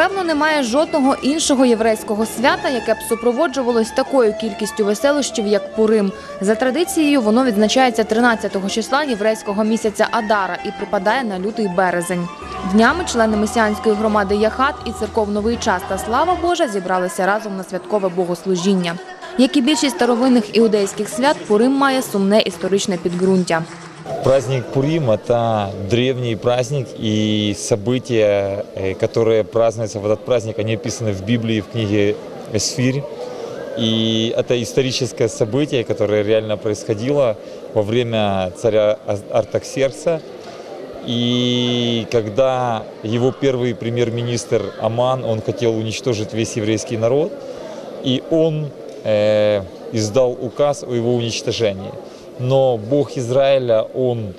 Певно, немає жодного іншого єврейського свята, яке б супроводжувалось такою кількістю веселощів, як Пурим. За традицією, воно відзначається 13 числа єврейського місяця Адара і припадає на лютий березень. Днями члени месіанської громади Яхат і церков Новий час та Слава Божа зібралися разом на святкове богослужіння. Як і більшість старовинних іудейських свят, Пурим має сумне історичне підґрунтя. Праздник Пурим – это древний праздник и события, э, которые празднуются в этот праздник, они описаны в Библии, в книге Эсфирь. И это историческое событие, которое реально происходило во время царя Артаксеркса. И когда его первый премьер-министр Аман, он хотел уничтожить весь еврейский народ, и он э, издал указ о его уничтожении. Но Бог Израиля, он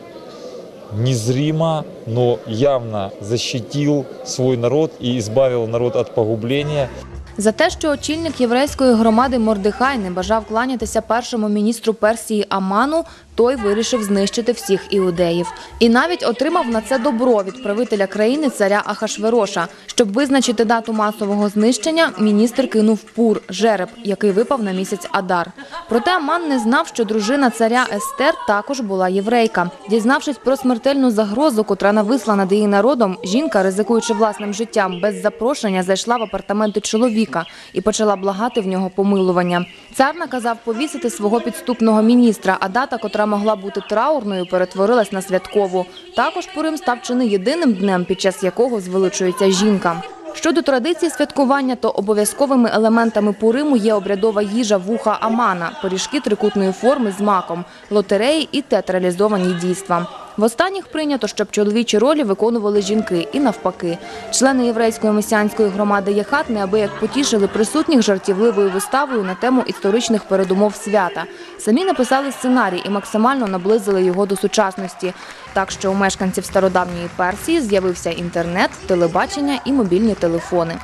незримо, но явно защитил свой народ и избавил народ от погубления. За те, що очільник єврейської громади Мордихай не бажав кланятися першому міністру Персії Аману, той вирішив знищити всіх іудеїв. І навіть отримав на це добро від правителя країни царя Ахашвероша. Щоб визначити дату масового знищення, міністр кинув пур жереб, який випав на місяць Адар. Проте Аман не знав, що дружина царя Естер також була єврейка. Дізнавшись про смертельну загрозу, котра нависла над її народом, жінка, ризикуючи власним життям, без запрошення зайшла в апартаменти чоловіка і почала благати в нього помилування. Цар наказав повісити свого підступного міністра, а дата, котра могла бути траурною, перетворилась на святкову. Також Пурим став чи не єдиним днем, під час якого звеличується жінка. Щодо традиції святкування, то обов'язковими елементами Пуриму є обрядова їжа вуха Амана, пиріжки трикутної форми з маком, лотереї і театралізовані дійства. В останніх прийнято, щоб чоловічі ролі виконували жінки і навпаки. Члени єврейської месіанської громади Яхат неабияк потішили присутніх жартівливою виставою на тему історичних передумов свята. Самі написали сценарій і максимально наблизили його до сучасності. Так що у мешканців стародавньої Персії з'явився інтернет, телебачення і мобільні телефони.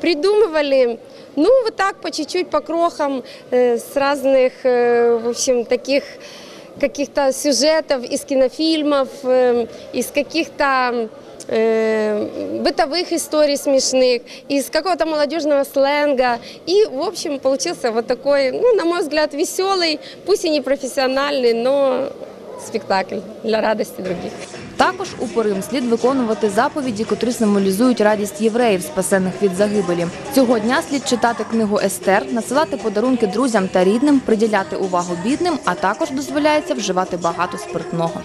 придумывали, ну, вот так по чуть-чуть, по крохам, э, с разных, э, в общем, таких каких-то сюжетов из кинофильмов, э, из каких-то э, бытовых историй смешных, из какого-то молодежного сленга. И, в общем, получился вот такой, ну, на мой взгляд, веселый, пусть и не профессиональный, но спектакль для радости других. Також у Порим слід виконувати заповіді, котрі символізують радість євреїв, спасених від загибелі. Цього дня слід читати книгу Естер, насилати подарунки друзям та рідним, приділяти увагу бідним, а також дозволяється вживати багато спиртного.